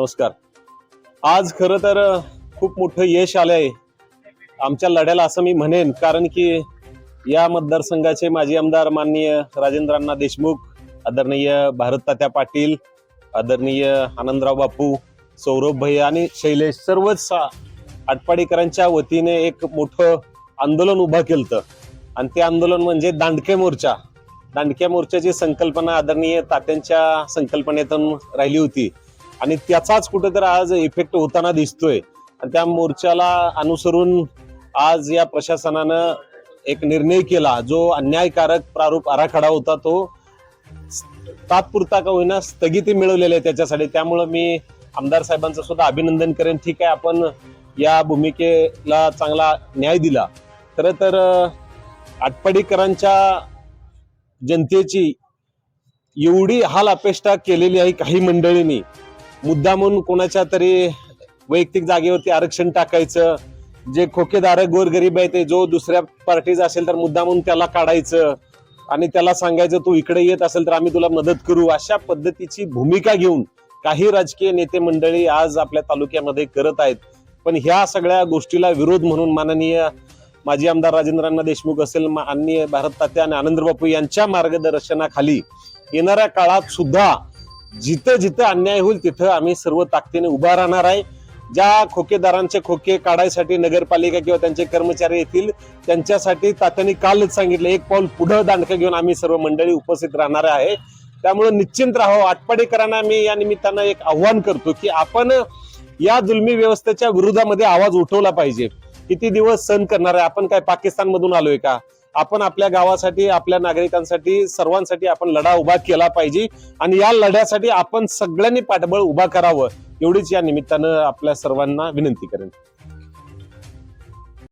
नमस्कार. आज खरं तर खूप मोठं यश आलंय. आमच्या लढ्याला असं मी म्हणेन कारण की या मतदारसंघाचे माजी आमदार माननीय राजेंद्रांना देशमुख आदरणीय भारत तात्या पाटील आदरणीय आनंदराव बापू सौरभ भैया आणि शैलेश सर्वच आटपाडीकरांच्या वतीने एक मोठं आंदोलन उभं केलं आणि ते आंदोलन म्हणजे दांडके मोर्चा. दांडक्या मोर्चाची संकल्पना आदरणीय तात्यांच्या संकल्पनेतून राहिली होती. आणि त्याचाच कुठेतरी आज इफेक्ट होताना दिसतोय. आणि त्या मोर्चाला अनुसरून आज या प्रशासनानं एक निर्णय केला जो अन्यायकारक प्रारूप आराखडा होता तो तात्पुरता का होईना स्थगिती मिळवलेली आहे त्याच्यासाठी. त्यामुळं मी आमदार साहेबांचं सुद्धा अभिनंदन करेन. ठीक आहे आपण या भूमिकेला चांगला न्याय दिला. खरं तर आटपाडीकरांच्या जनतेची एवढी हाल अपेष्टा केलेली आहे काही मंडळींनी. मुद्दा म्हणून कोणाच्या तरी वैयक्तिक जागेवरती आरक्षण टाकायचं जे खोकेदारक गोरगरीब आहे ते जो दुसऱ्या पार्टीचा असेल तर मुद्दा म्हणून त्याला काढायचं आणि त्याला सांगायचं तू इकडे येत असेल तर आम्ही तुला मदत करू. अशा पद्धतीची भूमिका घेऊन काही राजकीय नेते मंडळी आज आपल्या तालुक्यामध्ये करत आहेत. पण ह्या सगळ्या गोष्टीला विरोध म्हणून माननीय माजी आमदार राजेंद्रांना देशमुख असेल माननीय भारत तात्या आणि आनंद बापू यांच्या मार्गदर्शनाखाली येणाऱ्या काळात सुद्धा जिथं जिथं अन्याय होईल तिथं आम्ही सर्व ताकदीने उभा राहणार आहे. ज्या खोकेदारांचे खोके काढायसाठी नगरपालिका किंवा त्यांचे कर्मचारी येतील त्यांच्यासाठी तात्यांनी कालच सांगितलं एक पाऊल पुढं दांडकं घेऊन आम्ही सर्व मंडळी उपस्थित राहणार आहे. त्यामुळे निश्चिंत राहो. आटपाडीकरांना मी या निमित्तानं एक आव्हान करतो की आपण या जुलमी व्यवस्थेच्या विरोधामध्ये आवाज उठवला पाहिजे. किती दिवस सहन करणार आहे? आपण काय पाकिस्तानमधून आलोय का? आपण आपल्या गावासाठी आपल्या नागरिकांसाठी सर्वांसाठी आपण लढा उभा केला पाहिजे. आणि या लढ्यासाठी आपण सगळ्यांनी पाठबळ उभा करावं एवढीच या निमित्तानं आपल्या सर्वांना विनंती करेन.